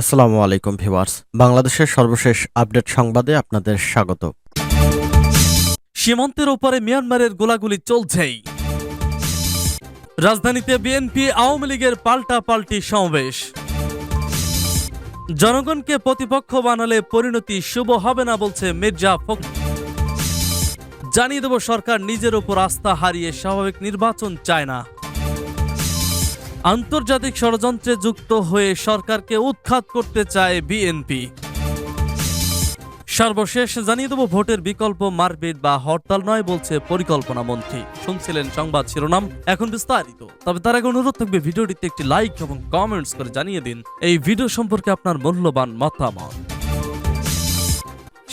আসসালামু আলাইকুম ভিউয়ার্স। বাংলাদেশের সর্বশেষ আপডেট সংবাদে আপনাদের স্বাগত। সীমান্তের ওপারে মিয়ানমারের গোলাগুলি চলছেই। রাজধানীতে বিএনপি আওয়ামী লীগের পাল্টা পাল্টি সমাবেশ। জনগণকে প্রতিপক্ষ বানালে পরিণতি শুভ হবে না বলছে মির্জা ফখ জানিয়ে দেব সরকার নিজের ওপর আস্থা হারিয়ে স্বাভাবিক নির্বাচন চায় না। আন্তর্জাতিক ষড়যন্ত্রে যুক্ত হয়ে সরকারকে উৎখাত করতে চায় বিএনপি। সর্বশেষ জানিয়ে দেবো, ভোটের বিকল্প মারপিট বা হরতাল নয় বলছে পরিকল্পনা মন্ত্রী। শুনছিলেন সংবাদ শিরোনাম, এখন বিস্তারিত। তবে তার আগে অনুরোধ থাকবে, ভিডিওটিতে একটি লাইক এবং কমেন্টস করে জানিয়ে দিন। এই ভিডিও সম্পর্কে আপনার মূল্যবান মতামত।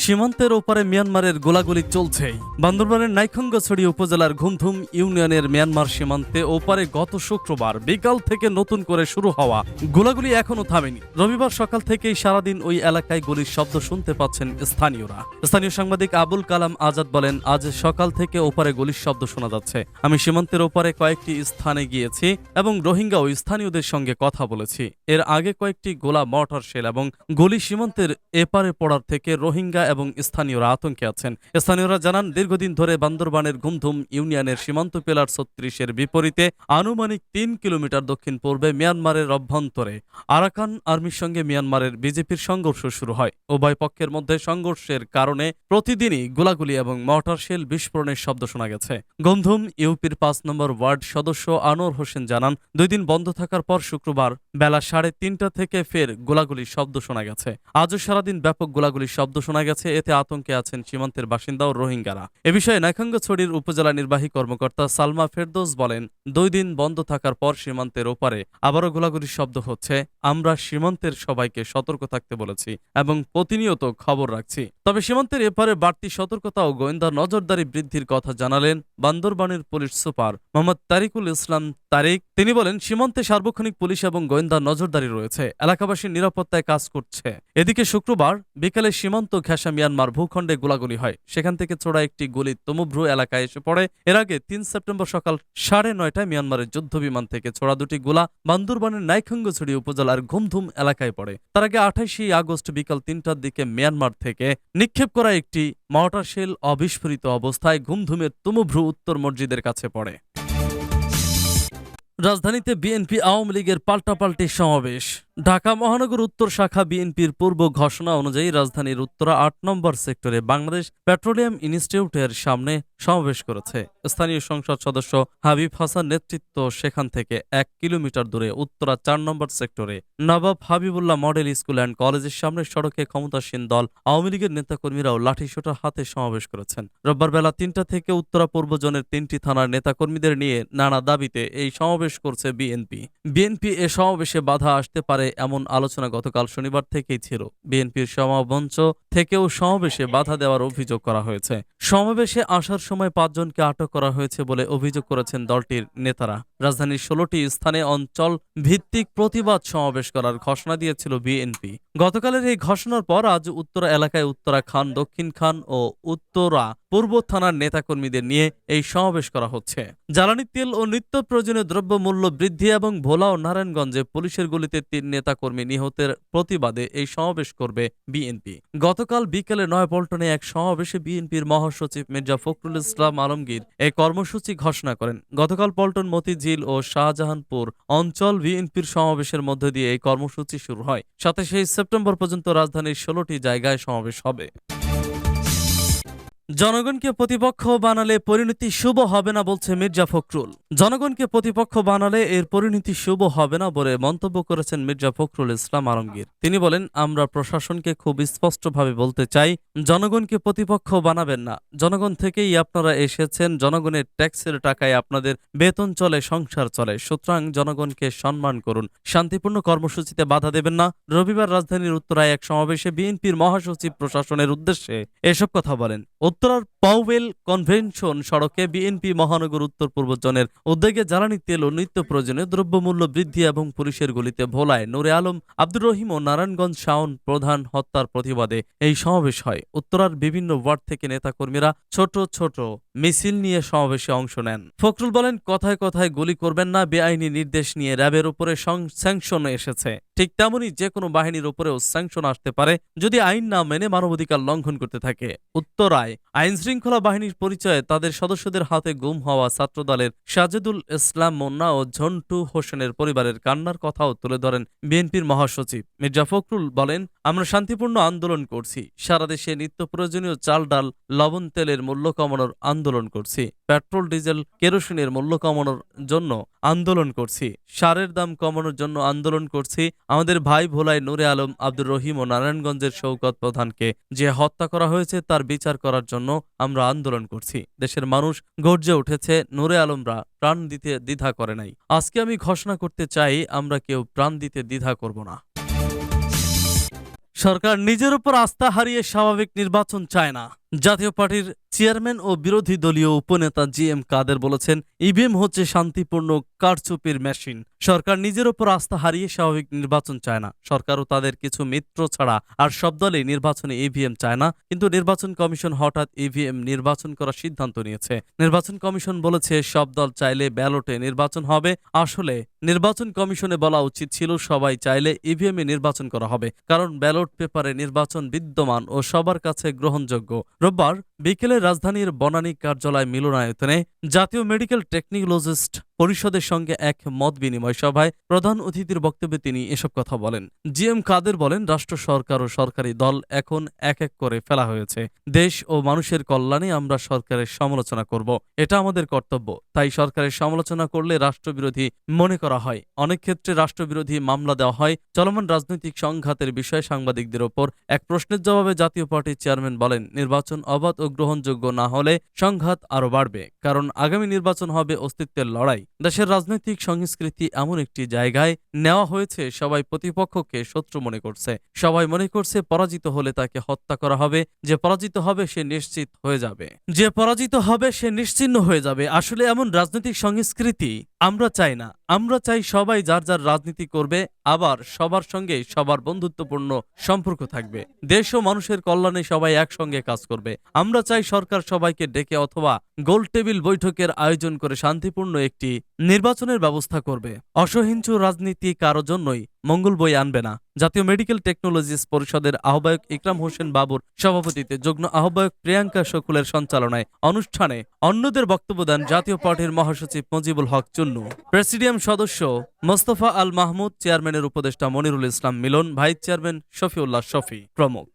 সীমান্তের ওপারে মিয়ানমারের গোলাগুলি চলছেই বান্দরবানের নাইখঙ্গছড়ি উপজেলার ঘুমধুম ইউনিয়নের মিয়ানমার সীমান্তে ওপারে গত শুক্রবার বিকাল থেকে নতুন করে শুরু হওয়া গোলাগুলি এখনও থামেনি। রবিবার সকাল থেকেই সারাদিন ওই এলাকায় গুলির শব্দ শুনতে পাচ্ছেন স্থানীয়রা। স্থানীয় সাংবাদিক আবুল কালাম আজাদ বলেন, আজ সকাল থেকে ওপারে গুলির শব্দ শোনা যাচ্ছে। আমি সীমান্তের ওপারে কয়েকটি স্থানে গিয়েছি এবং রোহিঙ্গা ও স্থানীয়দের সঙ্গে কথা বলেছি। এর আগে কয়েকটি গোলা মর্টার শেল এবং গুলি সীমান্তের এপারে পড়ার থেকে রোহিঙ্গা এবং স্থানীয়রা আতঙ্কে আছেন। স্থানীয়রা জানান, দীর্ঘদিন ধরে বান্দরবানের ঘুমধুম ইউনিয়নের সীমান্ত পিলার ছত্রিশের বিপরীতে আনুমানিক তিন কিলোমিটার দক্ষিণ পূর্বে মিয়ানমারের অভ্যন্তরে। আরাকান আর্মির সঙ্গে মিয়ানমারের বিজেপির সংঘর্ষ শুরু হয়। উভয় পক্ষের মধ্যে সংঘর্ষের কারণে প্রতিদিনই গোলাগুলি এবং মর্টার শেল বিস্ফোরণের শব্দ শোনা গেছে। গন্ধুম ইউপির পাঁচ নম্বর ওয়ার্ড সদস্য আনোয়ার হোসেন জানান, দুই দিন বন্ধ থাকার পর শুক্রবার বেলা সাড়ে তিনটা থেকে ফের গোলাগুলির শব্দ শোনা গেছে। আজও সারাদিন ব্যাপক গোলাগুলির শব্দ শোনা গেছে। এতে আতঙ্কে আছেন সীমান্তের বাসিন্দা ও রোহিঙ্গারা। এ বিষয়ে নাইখাঙ্গছড়ির উপজেলা নির্বাহী কর্মকর্তা সালমা ফেরদৌস বলেন, দুই দিন বন্ধ থাকার পর সীমান্তের ওপারে আবারও গোলাগুলির শব্দ হচ্ছে। আমরা সীমান্তের সবাইকে সতর্ক থাকতে বলেছি এবং প্রতিনিয়ত খবর রাখছি। তবে সীমান্তের এপারে বাড়তি সতর্কতা ও গোয়েন্দা নজরদারি বৃদ্ধির কথা জানালেন বান্দরবানের পুলিশ সুপার মোহাম্মদ তারিকুল ইসলাম তারিক। তিনি বলেন, সীমান্তে সার্বক্ষণিক পুলিশ এবং গোয়েন্দা নজরদারি রয়েছে। এলাকাবাসীর নিরাপত্তায় কাজ করছে। এদিকে শুক্রবার বিকালে সীমান্ত ঘেঁষা মিয়ানমার ভূখণ্ডে গোলাগুলি হয়। সেখান থেকে ছোড়া একটি গুলি তমুভ্রু এলাকায় এসে পড়ে। এর আগে তিন সেপ্টেম্বর সকাল সাড়ে নয়টায় মিয়ানমারের যুদ্ধ বিমান থেকে ছোড়া দুটি গোলা বান্দরবানের নাইখঙ্গছড়ি উপজেলার ঘুমধুম এলাকায় পড়ে। তার আগে আঠাশে আগস্ট বিকাল তিনটার দিকে মিয়ানমার থেকে নিক্ষেপ করা একটি মর্টার শেল অবিস্ফোরিত অবস্থায় ঘুমধুমের তুমুভ্রু উত্তর মসজিদের কাছে পড়ে। রাজধানীতে বিএনপি আওয়ামী লীগের পাল্টাপাল্টি সমাবেশ। ঢাকা মহানগর উত্তর শাখা বিএনপির পূর্ব ঘোষণা অনুযায়ী রাজধানীর উত্তরা আট নম্বর সেক্টরে বাংলাদেশ পেট্রোলিয়াম ইনস্টিটিউটের সামনে সমাবেশ করেছে। স্থানীয় সংসদ সদস্য হাবিব হাসান নেতৃত্ব সেখান থেকে এক কিলোমিটার দূরে উত্তরা চার নম্বর সেক্টরে। Nawab Habibullah model school and কলেজের সামনে সড়কে ক্ষমতাসীন দল আওয়ামী লীগের নেতাকর্মীরাও লাঠিসোঁটা হাতে সমাবেশ করেছেন। রোববার বেলা তিনটা থেকে উত্তরা পূর্ব জোনের তিনটি থানার নেতাকর্মীদের নিয়ে নানা দাবিতে এই সমাবেশ করছে বিএনপি। বিএনপি এ সমাবেশে বাধা আসতে পারে এমন আলোচনা গতকাল শনিবার থেকেই ছিল। বিএনপির সমামঞ্চ থেকেও সমাবেশে বাধা দেওয়ার অভিযোগ করা হয়েছে। সমাবেশে আসার সময় পাঁচজনকে আটক করা হয়েছে বলে অভিযোগ করেছেন দলটির নেতারা। রাজধানীর ষোলোটি স্থানে অঞ্চল ভিত্তিক প্রতিবাদ সমাবেশ করার ঘোষণা দিয়েছিল বিএনপি। গতকালের এই ঘোষণার পর আজ উত্তরা এলাকায় উত্তরা খান, দক্ষিণ খান ও উত্তরা পূর্ব থানার নেতাকর্মীদের নিয়ে এই সমাবেশ করা হচ্ছে। জ্বালানি তেল ও নিত্য প্রয়োজনীয় দ্রব্য মূল্য বৃদ্ধি এবং ভোলা ও নারায়ণগঞ্জে পুলিশের গুলিতে তিন নেতাকর্মী নিহতের প্রতিবাদে এই সমাবেশ করবে বিএনপি। গতকাল বিকেলে নয়াপল্টনে এক সমাবেশে বিএনপির মহাসচিব মির্জা ফখরুল ইসলাম আলমগীর এই কর্মসূচি ঘোষণা করেন। গতকাল পল্টন মতিঝিল ও শাহজাহানপুর অঞ্চল বিএনপির সমাবেশের মধ্য দিয়ে এই কর্মসূচি শুরু হয়। সেই সেপ্টেম্বর পর্যন্ত রাজধানীর ষোলোটি জায়গায় সমাবেশ হবে। জনগণকে প্রতিপক্ষ বানালে পরিণতি শুভ হবে না বলছে মির্জা ফখরুল। জনগণকে প্রতিপক্ষ বানালে এর পরিণতি শুভ হবে না বলে মন্তব্য করেছেন মির্জা ফখরুল ইসলাম আলমগীর। তিনি বলেন, আমরা প্রশাসনকে খুব স্পষ্টভাবে বলতে চাই, জনগণকে প্রতিপক্ষ বানাবেন না। জনগণ থেকেই আপনারা এসেছেন, জনগণের ট্যাক্সের টাকায় আপনাদের বেতন চলে, সংসার চলে। সুতরাং জনগণকে সম্মান করুন। শান্তিপূর্ণ কর্মসূচিতে বাধা দেবেন না। রবিবার রাজধানীর উত্তরায় এক সমাবেশে বিএনপির মহাসচিব প্রশাসনের উদ্দেশ্যে এসব কথা বলেন। উত্তরার পাওয়েল কনভেনশন সড়কে বিএনপি মহানগর উত্তর পূর্ব জোনের উদ্যোগে জ্বালানি তেল ও নিত্য প্রয়োজনীয় দ্রব্যমূল্য বৃদ্ধি এবং পুলিশের গুলিতে ভোলায় নুরে আলম, আব্দুর রহিম ও নারায়ণগঞ্জ শাওন প্রধান হত্যার প্রতিবাদে এই সমাবেশ হয়। উত্তরার বিভিন্ন ওয়ার্ড থেকে নেতাকর্মীরা ছোট ছোট মিছিল নিয়ে সমাবেশে অংশ নেন। ফখরুল বলেন, কথায় কথায় গুলি করবেন না, বেআইনি নির্দেশ নিয়ে র্যাবের উপরে স্যাংশন এসেছে। ঠিক তেমনই যে কোনো বাহিনীর উপরেও স্যাংশন আসতে পারে যদি আইন না মেনে মানবাধিকার লঙ্ঘন করতে থাকে। উত্তরায় আইন শৃঙ্খলা বাহিনীর পরিচয়ে তাদের সদস্যদের হাতে গুম হওয়া ছাত্রদলের সাজেদুল ইসলাম মোন্না ও ঝন্টু হোসেনের পরিবারের কান্নার কথাও তুলে ধরেন বিএনপির মহাসচিব। মির্জা ফখরুল বলেন, আমরা শান্তিপূর্ণ আন্দোলন করছি। সারা দেশে নিত্য প্রয়োজনীয় চাল, ডাল, লবণ, তেলের মূল্য কমানোর আন্দোলন করছি। পেট্রোল, ডিজেল, কেরোসিনের মূল্য কমানোর জন্য আন্দোলন করছি। সারের দাম কমানোর জন্য আন্দোলন করছি। আমাদের ভাই ভোলাই নুরে আলম, আব্দুর রহিম ও নারায়ণগঞ্জের শৌকত প্রধানকে যে হত্যা করা হয়েছে তার বিচার করার জন্য আমরা আন্দোলন করছি। দেশের মানুষ গর্জে উঠেছে, নূরে আলমরা প্রাণ দিতে দ্বিধা করে নাই। আজকে আমি ঘোষণা করতে চাই, আমরা কেউ প্রাণ দিতে দ্বিধা করব না। সরকার নিজের উপর আস্থা হারিয়ে স্বাভাবিক নির্বাচন চায় না। জাতীয় পার্টির চেয়ারম্যান ও বিরোধী দলীয় উপনেতা জি এম কাদের বলেছেন, ইভিএম হচ্ছে শান্তিপূর্ণ কারচুপির মেশিন। সরকার নিজের ওপর আস্থা হারিয়ে স্বাভাবিক নির্বাচন চায় না। সরকারও তাদের কিছু মিত্র ছাড়া আর সব দলই নির্বাচনে ইভিএম চায় না। কিন্তু নির্বাচন কমিশন হঠাৎ ইভিএম নির্বাচন করার সিদ্ধান্ত নিয়েছে। নির্বাচন কমিশন বলেছে, সব দল চাইলে ব্যালটে নির্বাচন হবে। আসলে নির্বাচন কমিশনে বলা উচিত ছিল, সবাই চাইলে ইভিএমে নির্বাচন করা হবে। কারণ ব্যালট পেপারে নির্বাচন বিদ্যমান ও সবার কাছে গ্রহণযোগ্য। রোববার বিকেলে রাজধানীর বনানী কার্যালয় মিলনায়তনে জাতীয় মেডিকেল টেকনোলজিস্ট পরিষদের সঙ্গে এক মত বিনিময় সভায় প্রধান অতিথির বক্তব্যে তিনি এসব কথা বলেন। জি এম কাদের বলেন, রাষ্ট্র সরকার ও সরকারি দল এখন এক এক করে ফেলা হয়েছে। দেশ ও মানুষের কল্যাণে আমরা সরকারের সমালোচনা করব। এটা আমাদের কর্তব্য। তাই সরকারের সমালোচনা করলে রাষ্ট্রবিরোধী মনে করা হয়। অনেক ক্ষেত্রে রাষ্ট্রবিরোধী মামলা দেওয়া হয়। চলমান রাজনৈতিক সংঘাতের বিষয়ে সাংবাদিকদের ওপর এক প্রশ্নের জবাবে জাতীয় পার্টির চেয়ারম্যান বলেন, নির্বাচন অবাধ ও গ্রহণযোগ্য না হলে সংঘাত আরও বাড়বে, কারণ আগামী নির্বাচন হবে অস্তিত্বের লড়াই। দেশের রাজনৈতিক সংস্কৃতি এমন একটি জায়গায় নেওয়া হয়েছে, সবাই প্রতিপক্ষকে শত্রু মনে করছে। সবাই মনে করছে পরাজিত হলে তাকে হত্যা করা হবে, যে পরাজিত হবে সে নিশ্চিত হয়ে যাবে। যে পরাজিত হবে সে নিশ্চিহ্ন হয়ে যাবে। আসলে এমন রাজনৈতিক সংস্কৃতি আমরা চাই না। আমরা চাই সবাই যার যার রাজনীতি করবে, আবার সবার সঙ্গে সবার বন্ধুত্বপূর্ণ সম্পর্ক থাকবে। দেশ ও মানুষের কল্যাণে সবাই একসঙ্গে কাজ করবে। আমরা চাই সরকার সবাইকে ডেকে অথবা গোল টেবিল বৈঠকের আয়োজন করে শান্তিপূর্ণ একটি নির্বাচনের ব্যবস্থা করবে। অসহিংস রাজনীতি কারও জন্যই মঙ্গল বই আনবে না। জাতীয় মেডিকেল টেকনোলজিস পরিষদের আহ্বায়ক ইকরাম হোসেন বাবুর সভাপতিতে যুগ্ম আহ্বায়ক প্রিয়াঙ্কা শকুলের সঞ্চালনায় অনুষ্ঠানে অন্যদের বক্তব্য দেন জাতীয় পার্টির মহাসচিব মজিবুল হক চুন্নু। প্রেসিডিয়াম সদস্য মোস্তফা আল মাহমুদ, চেয়ারম্যানের উপদেষ্টা মনিরুল ইসলাম মিলন, ভাইস চেয়ারম্যান শফিউল্লাহ শফি প্রমুখ।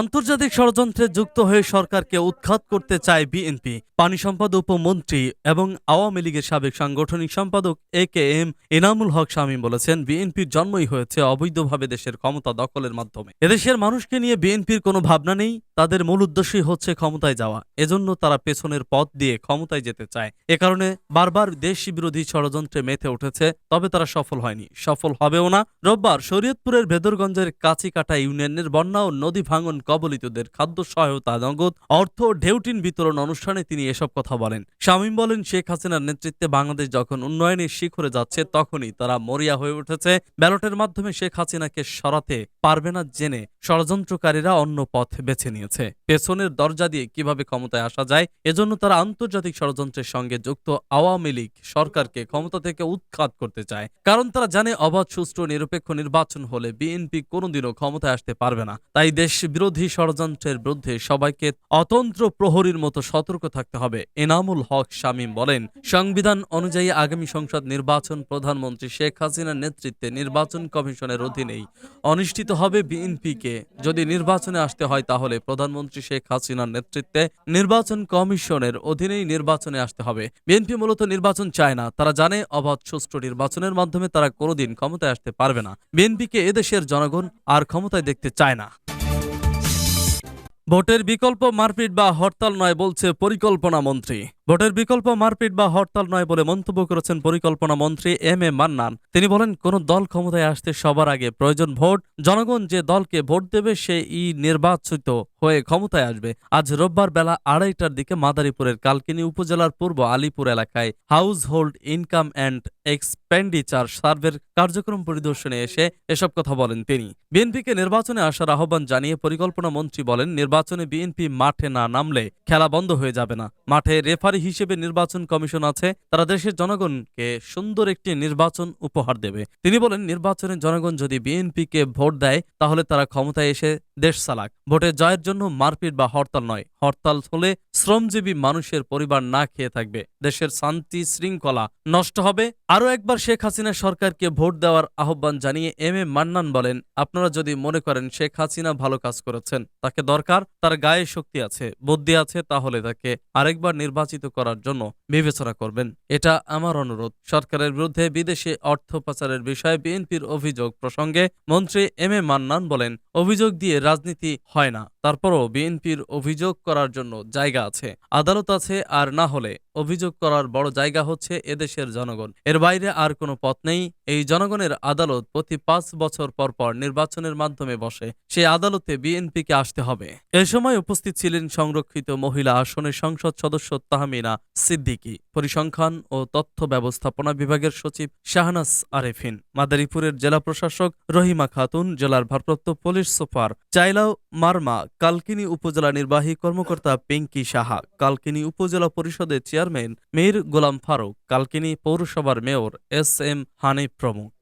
আন্তর্জাতিক ষড়যন্ত্রে যুক্ত হয়ে সরকারকে উৎখাত করতে চায় বিএনপি। পানি সম্পদ উপমন্ত্রী এবং আওয়ামী লীগের সাবেক সাংগঠনিক সম্পাদক A K M Enamul Haque Shamim বলেছেন, বিএনপির জন্মই হয়েছে অবৈধভাবে দেশের ক্ষমতা দখলের মাধ্যমে। এদেশের মানুষকে নিয়ে বিএনপির কোনো ভাবনা নেই। তাদের মূল উদ্দেশ্যই হচ্ছে ক্ষমতায় যাওয়া। এজন্য তারা পেছনের পথ দিয়ে ক্ষমতায় যেতে চায়। এ কারণে বারবার দেশ বিরোধী ষড়যন্ত্রে মেতে উঠেছে, তবে তারা সফল হয়নি। সফল হবেও না। রোববার শরীয়তপুরের ভেদরগঞ্জের কাছিকাটা ইউনিয়নের বন্যা ও নদী ভাঙন কবলিতদের খাদ্য সহায়তা নগদ, অর্থ ঢেউটিন বিতরণ অনুষ্ঠানে তিনি এসব কথা বলেন। শামীম বলেন, শেখ হাসিনার নেতৃত্বে বাংলাদেশ যখন উন্নয়নের শিখরে যাচ্ছে, তখনই তারা মরিয়া হয়ে উঠেছে। ব্যালটের মাধ্যমে শেখ হাসিনাকে সরাতে পারবে না জেনে ষড়যন্ত্রকারীরা অন্য পথ বেছে নিয়েছে পেছনের দরজা দিয়ে কীভাবে ক্ষমতায় আসা যায়, এজন্য তারা আন্তর্জাতিক ষড়যন্ত্রের সঙ্গে যুক্ত আওয়ামী লীগ সরকারকে ক্ষমতা থেকে উৎখাত করতে চায়। কারণ তারা জানে অবাধ, সুষ্ঠু নিরপেক্ষ নির্বাচন হলে বিএনপি কোনোদিনও ক্ষমতায় আসতে পারবে না। তাই দেশ বিরোধী ষড়যন্ত্রের বিরুদ্ধে সবাইকে অতন্ত্র প্রহরীর মতো সতর্ক থাকতে হবে, এনামুল হক শামীম বলেন। সংবিধান অনুযায়ী আগামী সংসদ নির্বাচন প্রধানমন্ত্রী শেখ হাসিনার নেতৃত্বে নির্বাচন কমিশনের অধীনেই অনুষ্ঠিত হবে বিএনপিকে। যদি নির্বাচনে আসতে হয় তাহলে প্রধানমন্ত্রী শেখ হাসিনার নেতৃত্বে নির্বাচন কমিশনের অধীনেই নির্বাচনে আসতে হবে। বিএনপি মূলত নির্বাচন চায় না। তারা জানে অবাধ সুষ্ঠু নির্বাচনের মাধ্যমে তারা কোনোদিন ক্ষমতায় আসতে পারবে না। বিএনপিকে এদেশের জনগণ আর ক্ষমতায় দেখতে চায় না। ভোটের বিকল্প মারপিট বা হরতাল নয় বলছে পরিকল্পনা মন্ত্রী। ভোটের বিকল্প মারপিট বা হরতাল নয় বলে মন্তব্য করেছেন পরিকল্পনা মন্ত্রী এম এ মান্নান। তিনি বলেন, কোন দল ক্ষমতায় আসতে সবার আগে প্রয়োজন ভোট, জনগণ যে দলকে ভোট দেবে সে ই নির্বাচিত হয়ে ক্ষমতায় আসবে। আজ রোববার বেলা আড়াইটার দিকে মাদারীপুরের কালকিনি উপজেলার পূর্ব আলিপুর এলাকায় household income and expenditure সার্ভের কার্যক্রম পরিদর্শনে এসে এসব কথা বলেন তিনি। বিএনপিকে নির্বাচনে আসার আহ্বান জানিয়ে পরিকল্পনা মন্ত্রী বলেন, নির্বাচনে বিএনপি মাঠে না নামলে খেলা বন্ধ হয়ে যাবে না। মাঠে রেফারি হিসেবে নির্বাচন কমিশন আছে, তারা দেশের জনগণকে সুন্দর একটি নির্বাচন উপহার দেবে। তিনি বলেন, নির্বাচনে জনগণ যদি বিএনপিকে ভোট দেয়, তাহলে তারা ক্ষমতায় এসে দেশ চালাক। ভোটে জয়ের জন্য মারপিট বা হরতাল নয়। হরতাল হলে শ্রমজীবী মানুষের পরিবার না খেয়ে থাকবে। দেশের শান্তি শৃঙ্খলা নষ্ট হবে। আরও একবার শেখ হাসিনা সরকারকে ভোট দেওয়ার আহ্বান জানিয়ে এম এ মান্নান বলেন, আপনারা যদি মনে করেন শেখ হাসিনা ভালো কাজ করেছেন, তাকে দরকার, তার গায়ে শক্তি আছে, বুদ্ধি আছে, তাহলে তাকে আরেকবার নির্বাচিত করার জন্য বিবেচনা করবেন। এটা আমার অনুরোধ। সরকারের বিরুদ্ধে বিদেশে অর্থ পাচারের বিষয়ে বিএনপির অভিযোগ প্রসঙ্গে মন্ত্রী এম এ মান্নান বলেন, অভিযোগ দিয়ে রাজনীতি হয় না। তারপরও বিএনপির অভিযোগ করার জন্য জায়গা আছে। আদালত আছে আর না হলে অভিযোগ করার বড় জায়গা হচ্ছে এদেশের জনগণ। এর বাইরে আর কোনো পথ নেই। এই জনগণের আদালত প্রতি পাঁচ বছর পর পর নির্বাচনের মাধ্যমে বসে। সেই আদালতে বিএনপিকে আসতে হবে। এ সময় উপস্থিত ছিলেন সংরক্ষিত মহিলা আসনের সংসদ সদস্য তাহমিনা সিদ্দিকী। পরিসংখ্যান ও তথ্য ব্যবস্থাপনা বিভাগের সচিব শাহনাস আরেফিন, মাদারীপুরের জেলা প্রশাসক রহিমা খাতুন, জেলার ভারপ্রাপ্ত পুলিশ সুপার চাইলাও মারমা, কালকিনি উপজেলা নির্বাহী কর্মকর্তা পিঙ্কি সাহা, কালকিনি উপজেলা পরিষদের চেয়ারম্যান মীর গোলাম ফারুক, কালকিনি পৌরসভার মেয়র এস এম হানিফ প্রমুখ।